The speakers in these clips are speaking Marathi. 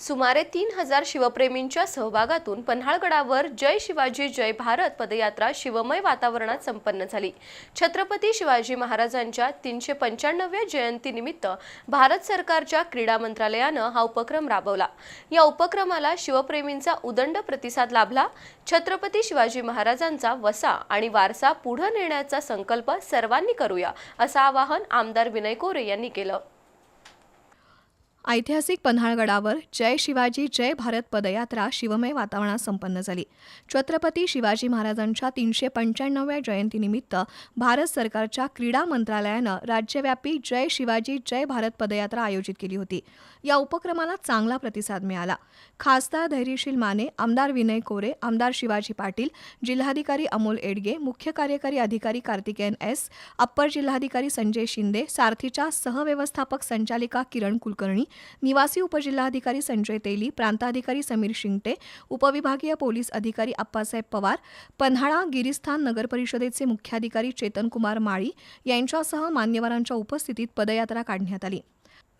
सुमारे तीन हजार शिवप्रेमींच्या सहभागातून पन्हाळगडावर जय शिवाजी जय भारत पदयात्रा शिवमय वातावरणात संपन्न झाली. छत्रपती शिवाजी महाराजांच्या तीनशे पंच्याण्णव्या जयंतीनिमित्त भारत सरकारच्या क्रीडा मंत्रालयानं हा उपक्रम राबवला. या उपक्रमाला शिवप्रेमींचा उदंड प्रतिसाद लाभला छत्रपती शिवाजी महाराजांचा वसा आणि वारसा पुढे नेण्याचा संकल्प सर्वांनी करूया असं आवाहन आमदार विनय कोरे यांनी केलं. ऐतिहासिक पन्हाळगडावर जय शिवाजी जय भारत पदयात्रा शिवमय वातावरणात संपन्न झाली. छत्रपती शिवाजी महाराजांच्या तीनशे पंच्याण्णव्या जयंतीनिमित्त भारत सरकारच्या क्रीडा मंत्रालयानं राज्यव्यापी जय शिवाजी जय भारत पदयात्रा आयोजित केली होती. या उपक्रमाला चांगला प्रतिसाद मिळाला. खासदार धैर्यशील माने आमदार विनय कोरे आमदार शिवाजी पाटील जिल्हाधिकारी अमोल एडगे मुख्य कार्यकारी अधिकारी कार्तिकेयन एस अप्पर जिल्हाधिकारी संजय शिंदे सारथीच्या सहव्यवस्थापक संचालिका किरण कुलकर्णी निवासी उपजिल्हाधिकारी संजय तेली प्रांताधिकारी समीर शिंगटे उपविभागीय पोलीस अधिकारी आप्पासाहेब पवार पन्हाळा गिरिस्थान नगरपरिषदेचे मुख्याधिकारी चेतनकुमार माळी यांच्यासह मान्यवरांच्या उपस्थितीत पदयात्रा काढण्यात आली.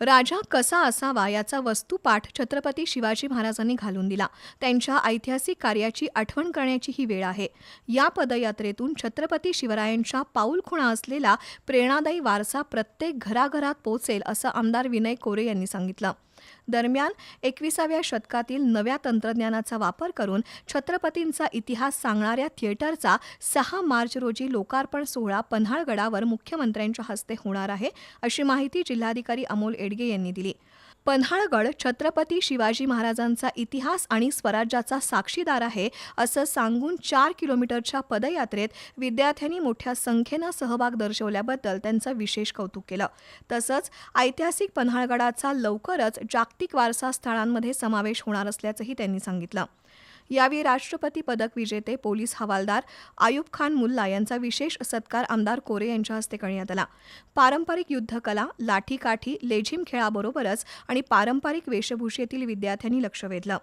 राजा कसा असावा याचा वस्तुपाठ छत्रपती शिवाजी महाराजांनी घालून दिला. त्यांच्या ऐतिहासिक कार्याची आठवण करण्याची ही वेळ आहे. या पदयात्रेतून छत्रपती शिवरायांच्या पाऊलखुणा असलेला प्रेरणादायी वारसा प्रत्येक घराघरात पोचेल असं आमदार विनय कोरे यांनी सांगितलं. दरम्यान एकविसाव्या शतकातील नव्या तंत्रज्ञानाचा वापर करून छत्रपतींचा इतिहास सांगणाऱ्या थिएटरचा सहा मार्च रोजी लोकार्पण सोहळा पन्हाळगडावर मुख्यमंत्र्यांच्या हस्ते होणार आहे अशी माहिती जिल्हाधिकारी अमोल एडगे यांनी दिली. पन्हाळगड छत्रपती शिवाजी महाराजांचा इतिहास आणि स्वराज्याचा साक्षीदार आहे असं सांगून चार किलोमीटरच्या पदयात्रेत विद्यार्थ्यांनी मोठ्या संख्येनं सहभाग दर्शवल्याबद्दल त्यांचं विशेष कौतुक केलं. तसंच ऐतिहासिक पन्हाळगडाचा लवकरच जागतिक वारसा स्थळांमध्ये समावेश होणार असल्याचंही त्यांनी सांगितलं. यावेळी राष्ट्रपती पदक विजेते पोलीस हवालदार आयुब खान मुल्ला यांचा विशेष सत्कार आमदार कोरे यांच्या हस्ते करण्यात आला. पारंपरिक युद्धकला लाठीकाठी लेझिम खेळाबरोबरच आणि पारंपरिक वेशभूषेतील विद्यार्थ्यांनी लक्ष वेधलं.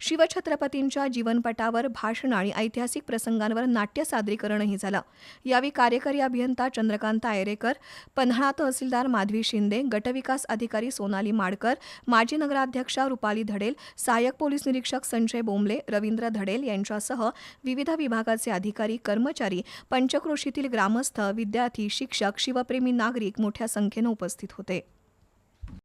शिवछत्रपतींच्या जीवनपटावर भाषण आणि ऐतिहासिक प्रसंगांवर नाट्य सादरीकरणही झालं. यावेळी कार्यकारी अभियंता चंद्रकांत आयरेकर पन्हाळा तहसीलदार माधवी शिंदे गटविकास अधिकारी सोनाली माडकर माजी नगराध्यक्षा रुपाली धडेल सहाय्यक पोलीस निरीक्षक संजय बोंबले रवींद्र धडेल यांच्यासह विविध विभागाचे अधिकारी कर्मचारी पंचक्रोशीतील ग्रामस्थ विद्यार्थी शिक्षक शिवप्रेमी नागरिक मोठ्या संख्येनं उपस्थित होते.